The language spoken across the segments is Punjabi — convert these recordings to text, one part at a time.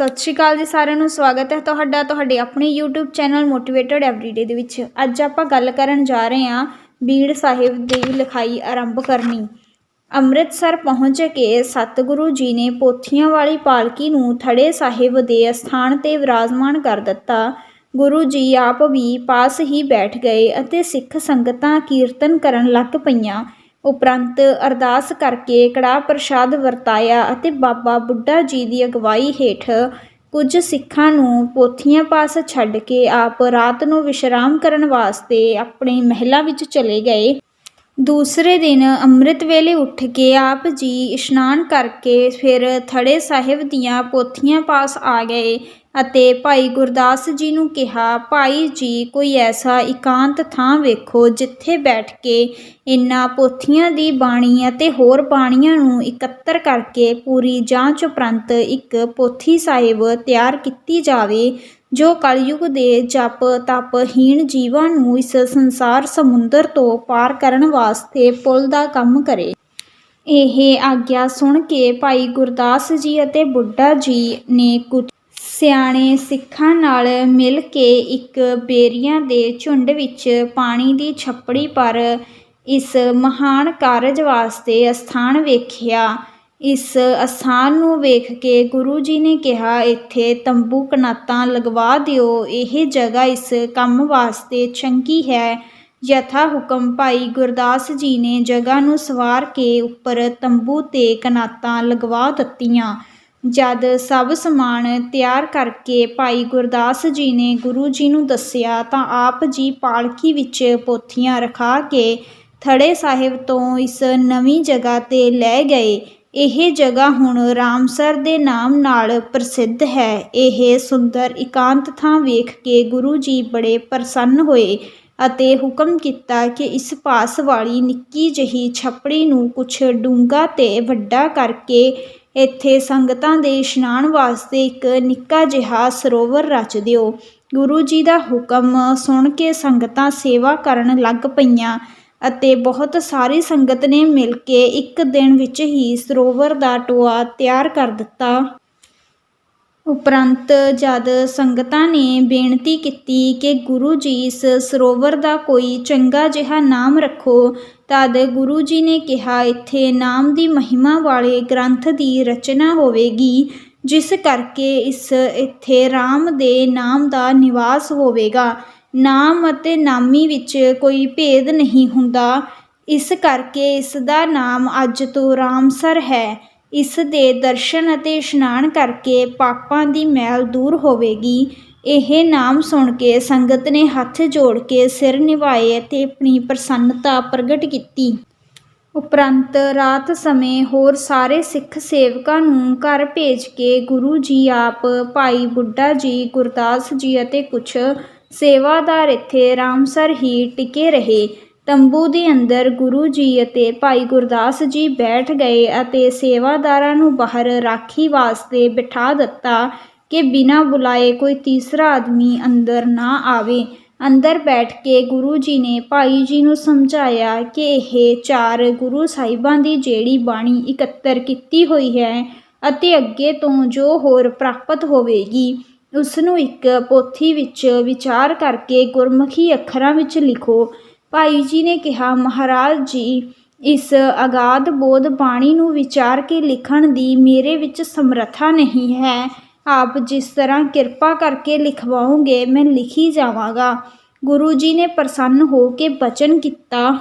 ਸਤਿ ਸ਼੍ਰੀ ਅਕਾਲ ਜੀ ਸਾਰਿਆਂ ਨੂੰ, ਸਵਾਗਤ ਹੈ ਤੁਹਾਡਾ, ਤੁਹਾਡੇ ਆਪਣੇ YouTube ਚੈਨਲ ਮੋਟੀਵੇਟਡ ਐਵਰੀਡੇ ਦੇ ਵਿੱਚ। ਅੱਜ ਆਪਾਂ ਗੱਲ ਕਰਨ ਜਾ ਰਹੇ ਹਾਂ ਬੀੜ ਸਾਹਿਬ ਦੀ ਲਿਖਾਈ ਆਰੰਭ ਕਰਨੀ। ਅੰਮ੍ਰਿਤਸਰ ਪਹੁੰਚ ਕੇ ਸਤਿਗੁਰੂ ਜੀ ਨੇ ਪੋਥੀਆਂ ਵਾਲੀ ਪਾਲਕੀ ਨੂੰ ਥੜੇ ਸਾਹਿਬ ਦੇ ਅਸਥਾਨ ਤੇ ਵਿਰਾਜਮਾਨ ਕਰ ਦਿੱਤਾ। ਗੁਰੂ ਜੀ ਆਪ ਵੀ ਪਾਸ ਹੀ ਬੈਠ ਗਏ ਅਤੇ ਸਿੱਖ ਸੰਗਤਾਂ ਕੀਰਤਨ ਕਰਨ ਲੱਗ ਪਈਆਂ। ਉਪਰੰਤ ਅਰਦਾਸ ਕਰਕੇ ਕੜਾਹ ਪ੍ਰਸ਼ਾਦ ਵਰਤਾਇਆ ਅਤੇ ਬਾਬਾ ਬੁੱਢਾ ਜੀ ਦੀ ਅਗਵਾਈ ਹੇਠ ਕੁਝ ਸਿੱਖਾਂ ਨੂੰ ਪੋਥੀਆਂ ਪਾਸ ਛੱਡ ਕੇ ਆਪ ਰਾਤ ਨੂੰ ਵਿਸ਼ਰਾਮ ਕਰਨ ਵਾਸਤੇ ਆਪਣੇ ਮਹਿਲਾਂ ਵਿੱਚ ਚਲੇ ਗਏ। ਦੂਸਰੇ ਦਿਨ ਅੰਮ੍ਰਿਤ ਵੇਲੇ ਉੱਠ ਕੇ ਆਪ ਜੀ ਇਸ਼ਨਾਨ ਕਰਕੇ ਫਿਰ ਥੜੇ ਸਾਹਿਬ ਦੀਆਂ ਪੋਥੀਆਂ ਪਾਸ ਆ ਗਏ। ਅਤੇ ਭਾਈ ਗੁਰਦਾਸ ਜੀ ਨੂੰ ਕਿਹਾ, ਭਾਈ ਜੀ, ਕੋਈ ਐਸਾ ਇਕਾਂਤ ਥਾਂ ਵੇਖੋ ਜਿੱਥੇ ਬੈਠ ਕੇ ਇਨ੍ਹਾਂ ਪੋਥੀਆਂ ਦੀ ਬਾਣੀ ਅਤੇ ਹੋਰ ਬਾਣੀਆਂ ਨੂੰ ਇਕੱਤਰ ਕਰਕੇ ਪੂਰੀ ਜਾਂਚ ਉਪਰੰਤ ਇੱਕ ਪੋਥੀ ਸਾਹਿਬ ਤਿਆਰ ਕੀਤੀ ਜਾਵੇ, ਜੋ ਕਲਯੁਗ ਦੇ ਜਪ ਤਪ ਹੀਣ ਜੀਵਾਂ ਨੂੰ ਇਸ ਸੰਸਾਰ ਸਮੁੰਦਰ ਤੋਂ ਪਾਰ ਕਰਨ ਵਾਸਤੇ ਪੁਲ ਦਾ ਕੰਮ ਕਰੇ। ਇਹ ਆਗਿਆ ਸੁਣ ਕੇ ਭਾਈ ਗੁਰਦਾਸ ਜੀ ਅਤੇ ਬੁੱਢਾ ਜੀ ਨੇ ਕੁਝ ਸਿਆਣੇ ਸਿੱਖਾਂ ਨਾਲ ਮਿਲ ਕੇ ਇੱਕ ਬੇਰੀਆਂ ਦੇ ਝੁੰਡ ਵਿੱਚ ਪਾਣੀ ਦੀ ਛੱਪੜੀ ਪਰ ਇਸ ਮਹਾਨ ਕਾਰਜ ਵਾਸਤੇ ਅਸਥਾਨ ਵੇਖਿਆ। ਇਸ ਅਸਥਾਨ ਨੂੰ ਵੇਖ ਕੇ ਗੁਰੂ ਜੀ ਨੇ ਕਿਹਾ, ਇੱਥੇ ਤੰਬੂ ਕਨਾਤਾਂ ਲਗਵਾ ਦਿਓ। ਇਹ ਜਗ੍ਹਾ ਇਸ ਕੰਮ ਵਾਸਤੇ ਚੰਗੀ ਹੈ। ਯਥਾ ਹੁਕਮ ਭਾਈ ਗੁਰਦਾਸ ਜੀ ਨੇ ਜਗ੍ਹਾ ਨੂੰ ਸਵਾਰ ਕੇ ਉੱਪਰ ਤੰਬੂ ਤੇ ਕਨਾਤਾਂ ਲਗਵਾ ਦਿੱਤੀਆਂ। ਜਦ ਸਭ ਸਮਾਨ ਤਿਆਰ ਕਰਕੇ ਭਾਈ ਗੁਰਦਾਸ ਜੀ ਨੇ ਗੁਰੂ ਜੀ ਨੂੰ ਦੱਸਿਆ ਤਾਂ ਆਪ ਜੀ ਪਾਲਕੀ ਵਿੱਚ ਪੋਥੀਆਂ ਰਖਾ ਕੇ ਥੜੇ ਸਾਹਿਬ ਤੋਂ ਇਸ ਨਵੀਂ ਜਗ੍ਹਾ ਤੇ ਲੈ ਗਏ। ਇਹ ਜਗ੍ਹਾ ਹੁਣ ਰਾਮਸਰ ਦੇ ਨਾਮ ਨਾਲ ਪ੍ਰਸਿੱਧ ਹੈ। ਇਹ ਸੁੰਦਰ ਇਕਾਂਤ ਥਾਂ ਵੇਖ ਕੇ ਗੁਰੂ ਜੀ ਬੜੇ ਪ੍ਰਸੰਨ ਹੋਏ ਅਤੇ ਹੁਕਮ ਕੀਤਾ ਕਿ ਇਸ ਪਾਸ ਵਾਲੀ ਨਿੱਕੀ ਜਹੀ ਛੱਪੜੀ ਨੂੰ ਕੁਛ ਡੂੰਘਾ ਤੇ ਵੱਡਾ ਕਰਕੇ ਇੱਥੇ ਸੰਗਤਾਂ ਦੇ ਇਸ਼ਨਾਨ ਵਾਸਤੇ ਇੱਕ ਨਿੱਕਾ ਜਿਹਾ ਸਰੋਵਰ ਰਚ ਦਿਓ। ਗੁਰੂ ਜੀ ਦਾ ਹੁਕਮ ਸੁਣ ਕੇ ਸੰਗਤਾਂ ਸੇਵਾ ਕਰਨ ਲੱਗ ਪਈਆਂ ਅਤੇ ਬਹੁਤ ਸਾਰੀ ਸੰਗਤ ਨੇ ਮਿਲ ਕੇ ਇੱਕ ਦਿਨ ਵਿੱਚ ਹੀ ਸਰੋਵਰ ਦਾ ਟੋਆ ਤਿਆਰ ਕਰ ਦਿੱਤਾ। ਉਪਰੰਤ ਜਦ ਸੰਗਤਾਂ ਨੇ ਬੇਨਤੀ ਕੀਤੀ ਕਿ ਗੁਰੂ ਜੀ ਇਸ ਸਰੋਵਰ ਦਾ ਕੋਈ ਚੰਗਾ ਜਿਹਾ ਨਾਮ ਰੱਖੋ ਤਦ ਗੁਰੂ ਜੀ ਨੇ ਕਿਹਾ, ਇੱਥੇ ਨਾਮ ਦੀ ਮਹਿਮਾ ਵਾਲੇ ਗ੍ਰੰਥ ਦੀ ਰਚਨਾ ਹੋਵੇਗੀ, ਜਿਸ ਕਰਕੇ ਇਸ ਇੱਥੇ RAM ਦੇ ਨਾਮ ਦਾ ਨਿਵਾਸ ਹੋਵੇਗਾ। ਨਾਮ ਅਤੇ ਨਾਮੀ ਵਿੱਚ ਕੋਈ ਭੇਦ ਨਹੀਂ ਹੁੰਦਾ। ਇਸ ਕਰਕੇ ਇਸ ਦਾ ਨਾਮ ਅੱਜ ਤੋਂ ਰਾਮਸਰ ਹੈ। ਇਸ ਦੇ ਦਰਸ਼ਨ ਅਤੇ ਇਸ਼ਨਾਨ ਕਰਕੇ ਪਾਪਾਂ ਦੀ ਮੈਲ ਦੂਰ ਹੋਵੇਗੀ। ਇਹ ਨਾਮ ਸੁਣ ਕੇ ਸੰਗਤ ਨੇ ਹੱਥ ਜੋੜ ਕੇ ਸਿਰ ਨਿਵਾਏ ਅਤੇ ਆਪਣੀ ਪ੍ਰਸੰਨਤਾ ਪ੍ਰਗਟ ਕੀਤੀ। ਉਪਰੰਤ ਰਾਤ ਸਮੇਂ ਹੋਰ ਸਾਰੇ ਸਿੱਖ ਸੇਵਕਾਂ ਨੂੰ ਘਰ ਭੇਜ ਕੇ ਗੁਰੂ ਜੀ ਆਪ, ਭਾਈ ਬੁੱਢਾ ਜੀ, ਗੁਰਦਾਸ ਜੀ ਅਤੇ ਕੁਛ ਸੇਵਾਦਾਰ ਇੱਥੇ ਰਾਮਸਰ ਹੀ ਟਿਕੇ ਰਹੇ। ਤੰਬੂ ਦੇ ਅੰਦਰ ਗੁਰੂ ਜੀ ਅਤੇ ਭਾਈ ਗੁਰਦਾਸ ਜੀ ਬੈਠ ਗਏ ਅਤੇ ਸੇਵਾਦਾਰਾਂ ਨੂੰ ਬਾਹਰ ਰਾਖੀ ਵਾਸਤੇ ਬਿਠਾ ਦਿੱਤਾ। ਕਿ ਬਿਨਾਂ ਬੁਲਾਏ ਕੋਈ ਤੀਸਰਾ ਆਦਮੀ ਅੰਦਰ ਨਾ ਆਵੇ। ਅੰਦਰ ਬੈਠ ਕੇ ਗੁਰੂ ਜੀ ਨੇ ਭਾਈ ਜੀ ਨੂੰ ਸਮਝਾਇਆ ਕਿ ਇਹ ਚਾਰ ਗੁਰੂ ਸਾਹਿਬਾਂ ਦੀ ਜਿਹੜੀ ਬਾਣੀ ਇਕੱਤਰ ਕੀਤੀ ਹੋਈ ਹੈ ਅਤੇ ਅੱਗੇ ਤੋਂ ਜੋ ਹੋਰ ਪ੍ਰਾਪਤ ਹੋਵੇਗੀ, ਉਸ ਨੂੰ ਇੱਕ ਪੋਥੀ ਵਿੱਚ ਵਿਚਾਰ ਕਰਕੇ ਗੁਰਮੁਖੀ ਅੱਖਰਾਂ ਵਿੱਚ ਲਿਖੋ। ਭਾਈ ਜੀ ਨੇ ਕਿਹਾ, ਮਹਾਰਾਜ ਜੀ, ਇਸ ਅਗਾਧ ਬੋਧ ਬਾਣੀ ਨੂੰ ਵਿਚਾਰ ਕੇ ਲਿਖਣ ਦੀ ਮੇਰੇ ਵਿੱਚ ਸਮਰੱਥਾ ਨਹੀਂ ਹੈ। ਆਪ ਜਿਸ ਤਰ੍ਹਾਂ ਕਿਰਪਾ ਕਰਕੇ ਲਿਖਵਾਓਗੇ, ਮੈਂ ਲਿਖੀ ਜਾਵਾਂਗਾ। ਗੁਰੂ ਜੀ ਨੇ ਪ੍ਰਸੰਨ ਹੋ ਕੇ ਬਚਨ ਕੀਤਾ।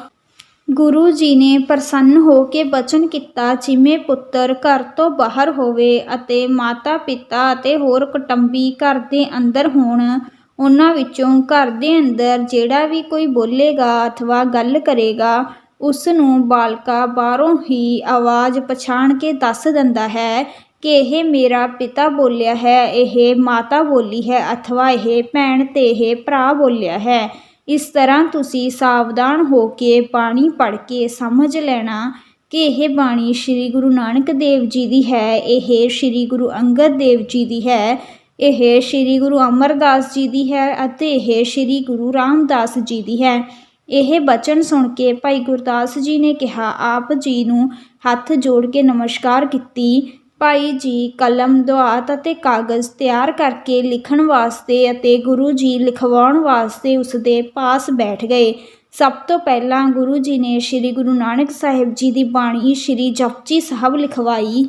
ਗੁਰੂ ਜੀ ਨੇ ਪ੍ਰਸੰਨ ਹੋ ਕੇ ਬਚਨ ਕੀਤਾ, ਜਿਵੇਂ ਪੁੱਤਰ ਘਰ ਤੋਂ ਬਾਹਰ ਹੋਵੇ ਅਤੇ ਮਾਤਾ ਪਿਤਾ ਅਤੇ ਹੋਰ ਕੁਟੰਬੀ ਘਰ ਦੇ ਅੰਦਰ ਹੋਣ, ਉਹਨਾਂ ਵਿੱਚੋਂ ਘਰ ਦੇ ਅੰਦਰ ਜਿਹੜਾ ਵੀ ਕੋਈ ਬੋਲੇਗਾ ਅਥਵਾ ਗੱਲ ਕਰੇਗਾ ਉਸ ਨੂੰ ਬਾਲਕਾ ਬਾਹਰੋਂ ਹੀ ਆਵਾਜ਼ ਪਛਾਣ ਕੇ ਦੱਸ ਦਿੰਦਾ ਹੈ। ਕਿ ਇਹ ਮੇਰਾ ਪਿਤਾ ਬੋਲਿਆ ਹੈ, ਇਹ ਮਾਤਾ ਬੋਲੀ ਹੈ ਅਥਵਾ ਇਹ ਭੈਣ ਤੇ ਇਹ ਭਰਾ ਬੋਲਿਆ ਹੈ। ਇਸ ਤਰ੍ਹਾਂ ਤੁਸੀਂ ਸਾਵਧਾਨ ਹੋ ਕੇ ਬਾਣੀ ਪੜ੍ਹ ਕੇ ਸਮਝ ਲੈਣਾ ਕਿ ਇਹ ਬਾਣੀ ਸ੍ਰੀ ਗੁਰੂ ਨਾਨਕ ਦੇਵ ਜੀ ਦੀ ਹੈ, ਇਹ ਸ੍ਰੀ ਗੁਰੂ ਅੰਗਦ ਦੇਵ ਜੀ ਦੀ ਹੈ, ਇਹ ਸ੍ਰੀ ਗੁਰੂ ਅਮਰਦਾਸ ਜੀ ਦੀ ਹੈ ਅਤੇ ਇਹ ਸ੍ਰੀ ਗੁਰੂ ਰਾਮਦਾਸ ਜੀ ਦੀ ਹੈ। ਇਹ ਬਚਨ ਸੁਣ ਕੇ ਭਾਈ ਗੁਰਦਾਸ ਜੀ ਨੇ ਕਿਹਾ, ਆਪ ਜੀ ਨੂੰ ਹੱਥ ਜੋੜ ਕੇ ਨਮਸਕਾਰ ਕੀਤੀ। ਭਾਈ ਜੀ ਕਲਮ, ਦੁਆਤ ਅਤੇ ਕਾਗਜ਼ ਤਿਆਰ ਕਰਕੇ ਲਿਖਣ ਵਾਸਤੇ ਅਤੇ ਗੁਰੂ ਜੀ ਲਿਖਵਾਉਣ ਵਾਸਤੇ ਉਸ ਦੇ ਪਾਸ ਬੈਠ ਗਏ। ਸਭ ਤੋਂ ਪਹਿਲਾਂ ਗੁਰੂ ਜੀ ਨੇ ਸ੍ਰੀ ਗੁਰੂ ਨਾਨਕ ਸਾਹਿਬ ਜੀ ਦੀ ਬਾਣੀ ਸ੍ਰੀ ਜਪਜੀ ਸਾਹਿਬ ਲਿਖਵਾਈ।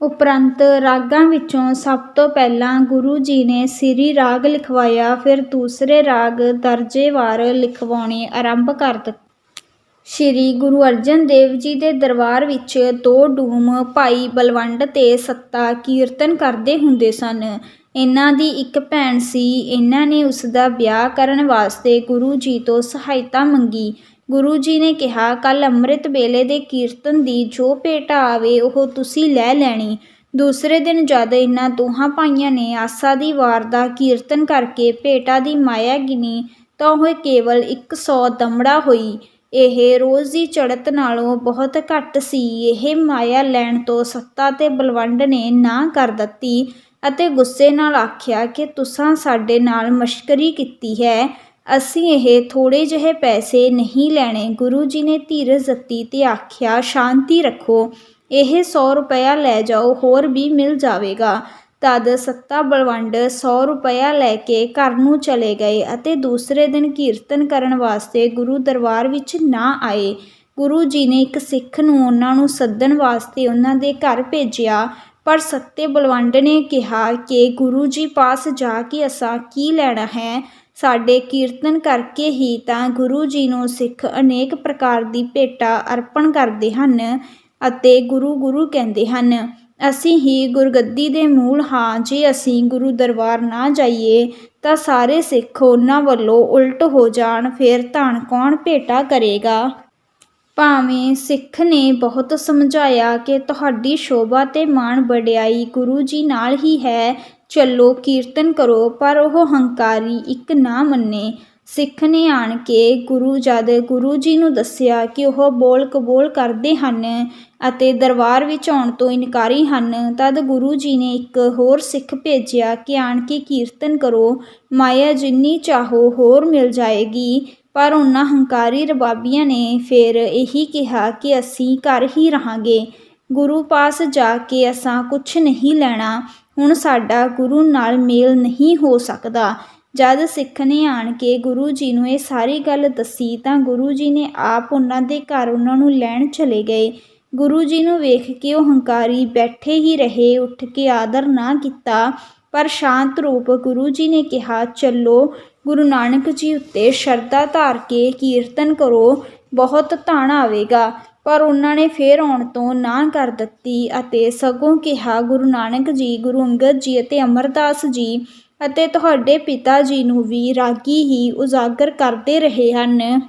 ਉਪਰੰਤ ਰਾਗਾਂ ਵਿੱਚੋਂ ਸਭ ਤੋਂ ਪਹਿਲਾਂ ਗੁਰੂ ਜੀ ਨੇ ਸ੍ਰੀ ਰਾਗ ਲਿਖਵਾਇਆ, ਫਿਰ ਦੂਸਰੇ ਰਾਗ ਦਰਜੇਵਾਰ ਲਿਖਵਾਉਣੇ ਆਰੰਭ ਕਰ ਦਿੱਤੇ। ਸ਼੍ਰੀ ਗੁਰੂ ਅਰਜਨ ਦੇਵ ਜੀ ਦੇ ਦਰਬਾਰ ਵਿੱਚ ਦੋ ਡੂਮ ਭਾਈ ਬਲਵੰਡ ਤੇ ਸੱਤਾ ਕੀਰਤਨ ਕਰਦੇ ਹੁੰਦੇ ਸਨ। ਇਹਨਾਂ ਦੀ ਇੱਕ ਭੈਣ ਸੀ। ਇਹਨਾਂ ਨੇ ਉਸ ਦਾ ਵਿਆਹ ਕਰਨ ਵਾਸਤੇ ਗੁਰੂ ਜੀ ਤੋਂ ਸਹਾਇਤਾ ਮੰਗੀ। ਗੁਰੂ ਜੀ ਨੇ ਕਿਹਾ, ਕੱਲ ਅੰਮ੍ਰਿਤ ਵੇਲੇ ਦੇ ਕੀਰਤਨ ਦੀ ਜੋ ਭੇਟਾ ਆਵੇ, ਉਹ ਤੁਸੀਂ ਲੈ ਲੈਣੀ। ਦੂਸਰੇ ਦਿਨ ਜਦ ਇਹਨਾਂ ਦੋਹਾਂ ਭਾਈਆਂ ਨੇ ਆਸਾ ਦੀ ਵਾਰ ਦਾ ਕੀਰਤਨ ਕਰਕੇ ਭੇਟਾ ਦੀ ਮਾਇਆ ਗਿਣੀ, ਤਾਂ ਉਹ ਕੇਵਲ 100 ਦਮੜਾ ਹੋਈ। ਇਹ ਰੋਜ਼ ਦੀ ਚੜ੍ਹਤ ਨਾਲੋਂ ਬਹੁਤ ਘੱਟ ਸੀ। ਇਹ ਮਾਇਆ ਲੈਣ ਤੋਂ ਸੱਤਾ ਤੇ ਬਲਵੰਡ ਨੇ ਨਾ ਕਰ ਦਿੱਤੀ ਅਤੇ ਗੁੱਸੇ ਨਾਲ ਆਖਿਆ ਕਿ ਤੁਸਾਂ ਸਾਡੇ ਨਾਲ ਮਸ਼ਕਰੀ ਕੀਤੀ ਹੈ। ਅਸੀਂ ਇਹ ਥੋੜੇ ਜਿਹੇ ਪੈਸੇ ਨਹੀਂ ਲੈਣੇ ਗੁਰੂ ਜੀ ਨੇ ਧੀਰਜ ਦਿੱਤੀ ਤੇ ਆਖਿਆ, ਸ਼ਾਂਤੀ ਰੱਖੋ। ਇਹ 100 ਰੁਪਇਆ ਲੈ ਜਾਓ, ਹੋਰ ਵੀ ਮਿਲ ਜਾਵੇਗਾ। ਤਦ ਸੱਤਾ ਬਲਵੰਡ 100 ਰੁਪਇਆ ਲੈ ਕੇ ਘਰ ਨੂੰ ਚਲੇ ਗਏ ਅਤੇ ਦੂਸਰੇ ਦਿਨ ਕੀਰਤਨ ਕਰਨ ਵਾਸਤੇ ਗੁਰੂ ਦਰਬਾਰ ਵਿੱਚ ਨਾ ਆਏ। ਗੁਰੂ ਜੀ ਨੇ ਇੱਕ ਸਿੱਖ ਨੂੰ ਉਹਨਾਂ ਨੂੰ ਸੱਦਣ ਵਾਸਤੇ ਉਹਨਾਂ ਦੇ ਘਰ ਭੇਜਿਆ, ਪਰ ਸੱਤੇ ਬਲਵੰਡ ਨੇ ਕਿਹਾ ਕਿ ਗੁਰੂ ਜੀ ਪਾਸ ਜਾ ਕੇ ਅਸਾਂ ਕੀ ਲੈਣਾ ਹੈ? ਸਾਡੇ ਕੀਰਤਨ ਕਰਕੇ ਹੀ ਤਾਂ ਗੁਰੂ ਜੀ ਨੂੰ ਸਿੱਖ ਅਨੇਕ ਪ੍ਰਕਾਰ ਦੀ ਭੇਟਾ ਅਰਪਣ ਕਰਦੇ ਹਨ ਅਤੇ ਗੁਰੂ ਗੁਰੂ ਕਹਿੰਦੇ ਹਨ। ਅਸੀਂ ਹੀ ਗੁਰਗੱਦੀ ਦੇ ਮੂਲ ਹਾਂ, ਜੇ ਅਸੀਂ ਗੁਰੂ ਦਰਬਾਰ ਨਾ ਜਾਈਏ, ਤਾਂ ਸਾਰੇ ਸਿੱਖ ਉਹਨਾਂ ਵੱਲੋਂ ਉਲਟ ਹੋ ਜਾਣ, ਫਿਰ ਧਨ ਕੌਣ ਭੇਟਾ ਕਰੇਗਾ? ਭਾਵੇਂ ਸਿੱਖ ਨੇ ਬਹੁਤ ਸਮਝਾਇਆ ਕਿ ਤੁਹਾਡੀ ਸ਼ੋਭਾ ਤੇ ਮਾਣ ਵਡਿਆਈ ਗੁਰੂ ਜੀ ਨਾਲ ਹੀ ਹੈ, ਚੱਲੋ ਕੀਰਤਨ ਕਰੋ, ਪਰ ਉਹ ਹੰਕਾਰੀ ਇੱਕ ਨਾ ਮੰਨੇ। ਸਿੱਖ ਨੇ ਆਣ ਕੇ ਗੁਰੂ ਜਦ ਗੁਰੂ ਜੀ ਨੂੰ ਦੱਸਿਆ ਕਿ ਉਹ ਬੋਲ ਕਬੋਲ ਕਰਦੇ ਹਨ ਅਤੇ ਦਰਬਾਰ ਵਿੱਚ ਆਉਣ ਤੋਂ ਇਨਕਾਰੀ ਹਨ, ਤਦ ਗੁਰੂ ਜੀ ਨੇ ਇੱਕ ਹੋਰ ਸਿੱਖ ਭੇਜਿਆ ਕਿ ਆਣ ਕੇ ਕੀਰਤਨ ਕਰੋ, ਮਾਇਆ ਜਿੰਨੀ ਚਾਹੋ ਹੋਰ ਮਿਲ ਜਾਏਗੀ। ਪਰ ਉਹਨਾਂ ਹੰਕਾਰੀ ਰਬਾਬੀਆਂ ਨੇ ਫਿਰ ਇਹੀ ਕਿਹਾ ਕਿ ਅਸੀਂ ਘਰ ਹੀ ਰਹਾਂਗੇ। ਗੁਰੂ ਪਾਸ ਜਾ ਕੇ ਅਸਾਂ ਕੁਝ ਨਹੀਂ ਲੈਣਾ, ਹੁਣ ਸਾਡਾ ਗੁਰੂ ਨਾਲ ਮੇਲ ਨਹੀਂ ਹੋ ਸਕਦਾ। ਜਦ ਸਿੱਖ ਨੇ ਆਣ ਕੇ ਗੁਰੂ ਜੀ ਨੂੰ ਇਹ ਸਾਰੀ ਗੱਲ ਦੱਸੀ ਤਾਂ ਗੁਰੂ ਜੀ ਨੇ ਆਪ ਉਹਨਾਂ ਦੇ ਘਰ ਉਹਨਾਂ ਨੂੰ ਲੈਣ ਚਲੇ ਗਏ। ਗੁਰੂ ਜੀ ਨੂੰ ਵੇਖ ਕੇ ਉਹ ਹੰਕਾਰੀ ਬੈਠੇ ਹੀ ਰਹੇ, ਉੱਠ ਕੇ ਆਦਰ ਨਾ ਕੀਤਾ। ਪਰ ਸ਼ਾਂਤ ਰੂਪ ਗੁਰੂ ਜੀ ਨੇ ਕਿਹਾ, ਚੱਲੋ, ਗੁਰੂ ਨਾਨਕ ਜੀ ਉੱਤੇ ਸ਼ਰਧਾ ਧਾਰ ਕੇ ਕੀਰਤਨ ਕਰੋ, ਬਹੁਤ ਧਨ ਆਵੇਗਾ। ਪਰ ਉਹਨਾਂ ਨੇ ਫੇਰ ਆਉਣ ਤੋਂ ਨਾ ਕਰ ਦਿੱਤੀ ਅਤੇ ਸਗੋਂ ਕਿਹਾ, ਗੁਰੂ ਨਾਨਕ ਜੀ, ਗੁਰੂ ਅੰਗਦ ਜੀ ਅਤੇ ਅਮਰਦਾਸ ਜੀ ਅਤੇ ਤੁਹਾਡੇ ਪਿਤਾ ਜੀ ਨੂੰ ਵੀ ਰਾਗੀ ਹੀ ਉਜਾਗਰ ਕਰਦੇ ਰਹੇ ਹਨ।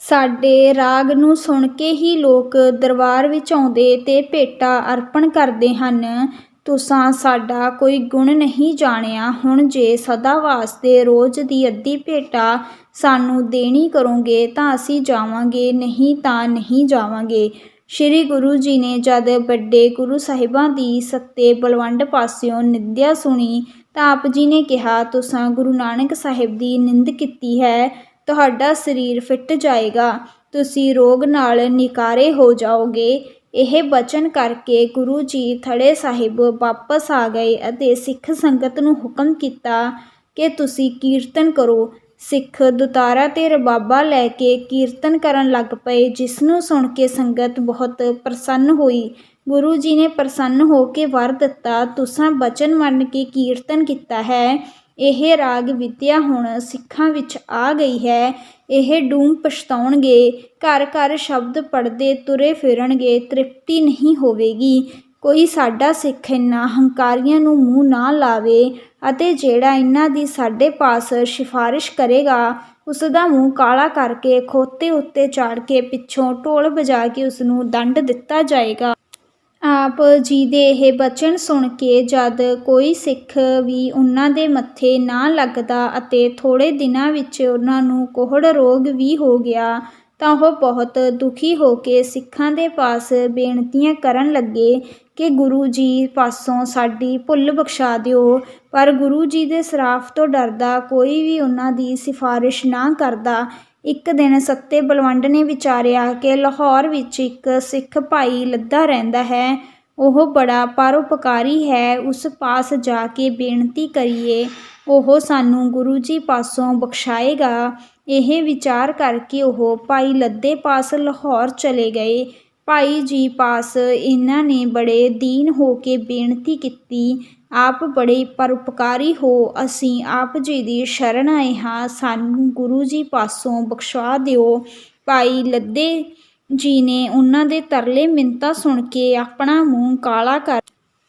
ਸਾਡੇ ਰਾਗ ਨੂੰ ਸੁਣ ਕੇ ਹੀ ਲੋਕ ਦਰਬਾਰ ਵਿੱਚ ਆਉਂਦੇ ਤੇ ਭੇਟਾ ਅਰਪਣ ਕਰਦੇ ਹਨ। ਤੁਸਾਂ ਸਾਡਾ ਕੋਈ ਗੁਣ ਨਹੀਂ ਜਾਣਿਆ। ਹੁਣ ਜੇ ਸਦਾ ਵਾਸਤੇ ਰੋਜ਼ ਦੀ ਅੱਧੀ ਭੇਟਾ ਸਾਨੂੰ ਦੇਣੀ ਕਰੋਗੇ ਤਾਂ ਅਸੀਂ ਜਾਵਾਂਗੇ, ਨਹੀਂ ਤਾਂ ਨਹੀਂ ਜਾਵਾਂਗੇ। ਸ਼੍ਰੀ ਗੁਰੂ ਜੀ ਨੇ ਜਦ ਵੱਡੇ ਗੁਰੂ ਸਾਹਿਬਾਂ ਦੀ ਸੱਤੇ ਬਲਵੰਡ ਪਾਸਿਓਂ ਨਿੰਦਿਆ ਸੁਣੀ, ਤਾਂ ਆਪ ਜੀ ਨੇ ਕਿਹਾ, ਤੁਸਾਂ ਗੁਰੂ ਨਾਨਕ ਸਾਹਿਬ ਦੀ ਨਿੰਦ ਕੀਤੀ ਹੈ, ਤੁਹਾਡਾ ਸਰੀਰ ਫਿੱਟ ਜਾਏਗਾ, ਤੁਸੀਂ ਰੋਗ ਨਾਲ ਨਿਕਾਰੇ ਹੋ ਜਾਓਗੇ। ਇਹ ਬਚਨ ਕਰਕੇ ਗੁਰੂ ਜੀ ਥੜੇ ਸਾਹਿਬ ਵਾਪਸ ਆ ਗਏ ਅਤੇ ਸਿੱਖ ਸੰਗਤ ਨੂੰ ਹੁਕਮ ਕੀਤਾ ਕਿ ਤੁਸੀਂ ਕੀਰਤਨ ਕਰੋ। ਸਿੱਖ ਦੁਤਾਰਾ ਤੇ ਰਬਾਬਾ ਲੈ ਕੇ ਕੀਰਤਨ ਕਰਨ ਲੱਗ ਪਏ ਜਿਸ ਨੂੰ ਸੁਣ ਕੇ ਸੰਗਤ ਬਹੁਤ ਪ੍ਰਸੰਨ ਹੋਈ। ਗੁਰੂ ਜੀ ਨੇ ਪ੍ਰਸੰਨ ਹੋ ਕੇ ਵਰ ਦਿੱਤਾ, ਤੁਸਾਂ ਬਚਨ ਮੰਨ ਕੇ ਕੀਰਤਨ ਕੀਤਾ ਹੈ, ਇਹ ਰਾਗ ਵਿਦਿਆ ਹੁਣ ਸਿੱਖਾਂ ਵਿੱਚ ਆ ਗਈ ਹੈ, ਇਹ ਡੂਮ ਪਛਤਾਉਣਗੇ, ਘਰ ਘਰ ਸ਼ਬਦ ਪੜਦੇ ਤੁਰੇ ਫਿਰਨਗੇ, ਤ੍ਰਿਪਤੀ ਨਹੀਂ ਹੋਵੇਗੀ। ਕੋਈ ਸਾਡਾ ਸਿੱਖ ਇਹਨਾਂ ਹੰਕਾਰੀਆਂ ਨੂੰ ਮੂੰਹ ਨਾ ਲਾਵੇ ਅਤੇ ਜਿਹੜਾ ਇਹਨਾਂ ਦੀ ਸਾਡੇ ਪਾਸ ਸਿਫਾਰਿਸ਼ ਕਰੇਗਾ ਉਸ ਦਾ ਮੂੰਹ ਕਾਲਾ ਕਰਕੇ ਖੋਤੇ ਉੱਤੇ ਚਾੜ ਕੇ ਪਿੱਛੋਂ ਢੋਲ ਵਜਾ ਕੇ ਉਸ ਨੂੰ ਦੰਡ ਦਿੱਤਾ ਜਾਏਗਾ। ਆਪ ਜੀ ਦੇ ਇਹ ਬਚਨ ਸੁਣ ਕੇ ਜਦ ਕੋਈ ਸਿੱਖ ਵੀ ਉਹਨਾਂ ਦੇ ਮੱਥੇ ਨਾ ਲੱਗਦਾ ਅਤੇ ਥੋੜੇ ਦਿਨਾਂ ਵਿੱਚ ਉਹਨਾਂ ਨੂੰ ਕੋਹੜ ਰੋਗ ਵੀ ਹੋ ਗਿਆ ਤਾਂ ਉਹ ਬਹੁਤ ਦੁਖੀ ਹੋ ਕੇ ਸਿੱਖਾਂ ਦੇ ਪਾਸ ਬੇਨਤੀਆਂ ਕਰਨ ਲੱਗੇ ਕਿ ਗੁਰੂ ਜੀ ਪਾਸੋਂ ਸਾਡੀ ਭੁੱਲ ਬਖਸ਼ਾ ਦਿਓ। ਪਰ ਗੁਰੂ ਜੀ ਦੇ ਸਰਾਫ ਤੋਂ ਡਰਦਾ ਕੋਈ ਵੀ ਉਹਨਾਂ ਦੀ ਸਿਫਾਰਿਸ਼ ਨਾ ਕਰਦਾ। ਇੱਕ ਦਿਨ ਸੱਤੇ ਬਲਵੰਡ ਨੇ ਵਿਚਾਰਿਆ ਕਿ ਲਾਹੌਰ ਵਿੱਚ ਇੱਕ ਸਿੱਖ ਭਾਈ ਲੱਦਾ ਰਹਿੰਦਾ ਹੈ। ਉਹ ਬੜਾ ਪਰਉਪਕਾਰੀ ਹੈ। ਉਸ ਪਾਸ ਜਾ ਕੇ ਬੇਨਤੀ ਕਰੀਏ, ਉਹ ਸਾਨੂੰ ਗੁਰੂ ਜੀ ਪਾਸੋਂ ਬਖਸ਼ਾਏਗਾ। ਇਹ ਵਿਚਾਰ ਕਰਕੇ ਉਹ ਭਾਈ ਲੱਦੇ ਪਾਸ ਲਾਹੌਰ ਚਲੇ ਗਏ। ਭਾਈ ਜੀ ਪਾਸ ਇਹਨਾਂ ਨੇ ਬੜੇ ਦੀਨ ਹੋ ਕੇ ਬੇਨਤੀ ਕੀਤੀ, ਆਪ ਬੜੇ ਪਰਉਪਕਾਰੀ ਹੋ, ਅਸੀਂ ਆਪ ਜੀ ਦੀ ਸ਼ਰਨ ਆਏ ਹਾਂ। ਸਾਨੂੰ ਗੁਰੂ ਜੀ ਪਾਸੋਂ ਬਖਸ਼ਾ ਦਿਓ। ਭਾਈ ਲੱਦੇ ਜੀ ਨੇ ਉਹਨਾਂ ਦੇ ਤਰਲੇ ਮਿੰਤਾ ਸੁਣ ਕੇ ਆਪਣਾ ਮੂੰਹ ਕਾਲਾ ਕਰ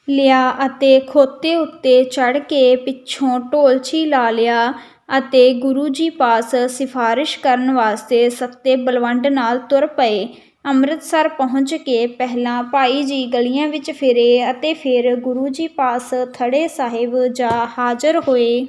ਲਿਆ ਅਤੇ ਖੋਤੇ ਉੱਤੇ ਚੜ੍ਹ ਕੇ ਪਿੱਛੋਂ ਢੋਲਚੀ ਲਾ ਲਿਆ। ਅਤੇ ਗੁਰੂ ਜੀ ਪਾਸ ਸਿਫਾਰਿਸ਼ ਕਰਨ ਵਾਸਤੇ ਸੱਤੇ ਬਲਵੰਡ ਨਾਲ ਤੁਰ ਪਏ। ਅੰਮ੍ਰਿਤਸਰ ਪਹੁੰਚ ਕੇ ਪਹਿਲਾਂ ਭਾਈ ਜੀ ਗਲੀਆਂ ਵਿੱਚ ਫਿਰੇ ਅਤੇ ਫਿਰ ਗੁਰੂ ਜੀ ਪਾਸ ਥੜੇ ਸਾਹਿਬ ਜਾ ਹਾਜ਼ਰ ਹੋਏ।